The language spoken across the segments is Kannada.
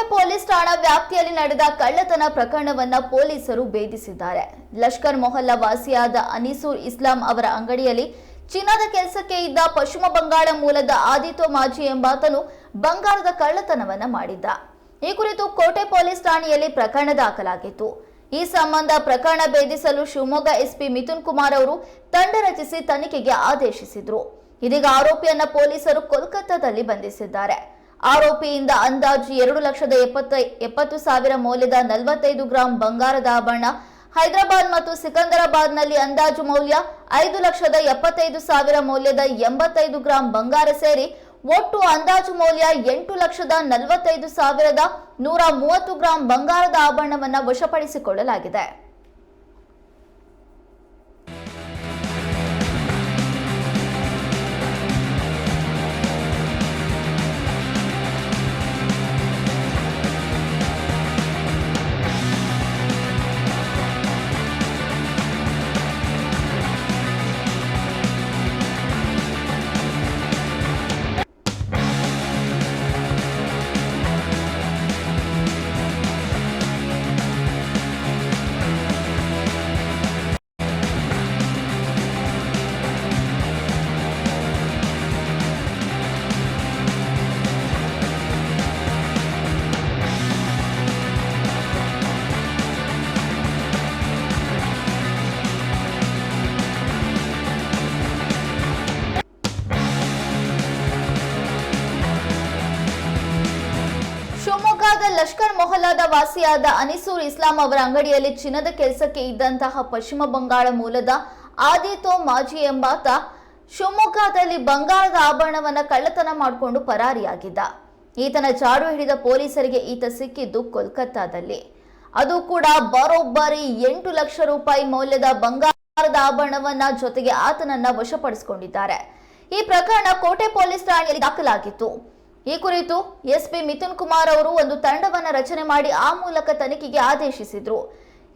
ಕೋಟೆ ಪೊಲೀಸ್ ಠಾಣಾ ವ್ಯಾಪ್ತಿಯಲ್ಲಿ ನಡೆದ ಕಳ್ಳತನ ಪ್ರಕರಣವನ್ನ ಪೊಲೀಸರು ಭೇದಿಸಿದ್ದಾರೆ. ಲಷ್ಕರ್ ಮೊಹಲ್ಲಾ ವಾಸಿಯಾದ ಅನಿಸೂರ್ ಇಸ್ಲಾಂ ಅವರ ಅಂಗಡಿಯಲ್ಲಿ ಚಿನ್ನದ ಕೆಲಸಕ್ಕೆ ಇದ್ದ ಪಶ್ಚಿಮ ಬಂಗಾಳ ಮೂಲದ ಆದಿತ್ಯ ಮಾಜಿ ಎಂಬಾತನು ಬಂಗಾರದ ಕಳ್ಳತನವನ್ನ ಮಾಡಿದ್ದ. ಈ ಕುರಿತು ಕೋಟೆ ಪೊಲೀಸ್ ಠಾಣೆಯಲ್ಲಿ ಪ್ರಕರಣ ದಾಖಲಾಗಿತ್ತು. ಈ ಸಂಬಂಧ ಪ್ರಕರಣ ಭೇದಿಸಲು ಶಿವಮೊಗ್ಗ ಎಸ್ಪಿ ಮಿಥುನ್ ಕುಮಾರ್ ಅವರು ತಂಡ ರಚಿಸಿ ತನಿಖೆಗೆ ಆದೇಶಿಸಿದ್ರು. ಇದೀಗ ಆರೋಪಿಯನ್ನ ಪೊಲೀಸರು ಕೋಲ್ಕತ್ತಾದಲ್ಲಿ ಬಂಧಿಸಿದ್ದಾರೆ. ಆರೋಪಿಯಿಂದ ಅಂದಾಜು ಎರಡು ಲಕ್ಷದ ಎಪ್ಪತ್ತ, ಎಪ್ಪತ್ತು ಸಾವಿರ ಮೌಲ್ಯದ ನಲವತ್ತೈದು ಗ್ರಾಂ ಬಂಗಾರದ ಆಭರಣ. ಹೈದರಾಬಾದ್ ಮತ್ತು ಸಿಕಂದರಾಬಾದ್ನಲ್ಲಿ ಅಂದಾಜು ಮೌಲ್ಯ ಐದು ಲಕ್ಷದ ಎಪ್ಪತ್ತೈದು ಸಾವಿರ ಮೌಲ್ಯದ ಎಂಬತ್ತೈದು ಗ್ರಾಂ ಬಂಗಾರ ಸೇರಿ ಒಟ್ಟು ಅಂದಾಜು ಮೌಲ್ಯ ಎಂಟು ಲಕ್ಷದ ನಲವತ್ತೈದು ಸಾವಿರದ ನೂರ ಮೂವತ್ತು ಗ್ರಾಂ ಬಂಗಾರದ ಆಭರಣವನ್ನು ವಶಪಡಿಸಿಕೊಳ್ಳಲಾಗಿದೆ. ಶಿವಮೊಗ್ಗದ ಲಷ್ಕರ್ ಮೊಹಲ್ಲಾದ ವಾಸಿಯಾದ ಅನಿಸೂರ್ ಇಸ್ಲಾಂ ಅವರ ಅಂಗಡಿಯಲ್ಲಿ ಚಿನ್ನದ ಕೆಲಸಕ್ಕೆ ಇದ್ದಂತಹ ಪಶ್ಚಿಮ ಬಂಗಾಳ ಮೂಲದ ಆದಿತೋ ಮಾಜಿ ಎಂಬಾತ ಶಿವಮೊಗ್ಗದಲ್ಲಿ ಬಂಗಾರದ ಆಭರಣವನ್ನ ಕಳ್ಳತನ ಮಾಡಿಕೊಂಡು ಪರಾರಿಯಾಗಿದ್ದ. ಈತನ ಜಾಡು ಹಿಡಿದ ಪೊಲೀಸರಿಗೆ ಈತ ಸಿಕ್ಕಿದ್ದು ಕೋಲ್ಕತ್ತಾದಲ್ಲಿ. ಅದು ಕೂಡ ಬರೋಬ್ಬರಿ ಎಂಟು ಲಕ್ಷ ರೂಪಾಯಿ ಮೌಲ್ಯದ ಬಂಗಾರದ ಆಭರಣವನ್ನ ಜೊತೆಗೆ ಆತನನ್ನ ವಶಪಡಿಸಿಕೊಂಡಿದ್ದಾರೆ. ಈ ಪ್ರಕರಣ ಕೋಟೆ ಪೊಲೀಸ್ ಠಾಣೆಯಲ್ಲಿ ದಾಖಲಾಗಿತ್ತು. ಈ ಕುರಿತು ಎಸ್ಪಿ ಮಿಥುನ್ ಕುಮಾರ್ ಅವರು ಒಂದು ತಂಡವನ್ನ ರಚನೆ ಮಾಡಿ ಆ ಮೂಲಕ ತನಿಖೆಗೆ ಆದೇಶಿಸಿದ್ರು.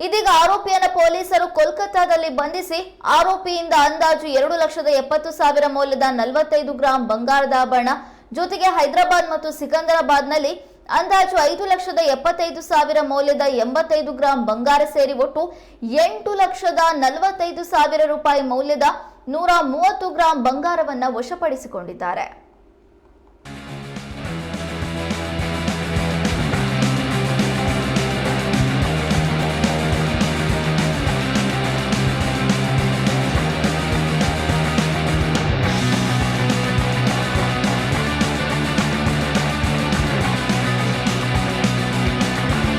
ಇದೀಗ ಆರೋಪಿಯನ್ನ ಪೊಲೀಸರು ಕೋಲ್ಕತ್ತಾದಲ್ಲಿ ಬಂಧಿಸಿ ಆರೋಪಿಯಿಂದ ಅಂದಾಜು ಎರಡು ಲಕ್ಷದ ಎಪ್ಪತ್ತು ಸಾವಿರ ಮೌಲ್ಯದ ನಲವತ್ತೈದು ಗ್ರಾಂ ಬಂಗಾರದ ಆಭರಣ, ಜೊತೆಗೆ ಹೈದರಾಬಾದ್ ಮತ್ತು ಸಿಕಂದರಾಬಾದ್ನಲ್ಲಿ ಅಂದಾಜು ಐದು ಲಕ್ಷದ ಎಪ್ಪತ್ತೈದು ಸಾವಿರ ಮೌಲ್ಯದ ಎಂಬತ್ತೈದು ಗ್ರಾಂ ಬಂಗಾರ ಸೇರಿ ಒಟ್ಟು ಎಂಟು ಲಕ್ಷದ ನಲವತ್ತೈದು ಸಾವಿರ ರೂಪಾಯಿ ಮೌಲ್ಯದ ನೂರ ಮೂವತ್ತು ಗ್ರಾಂ ಬಂಗಾರವನ್ನು ವಶಪಡಿಸಿಕೊಂಡಿದ್ದಾರೆ.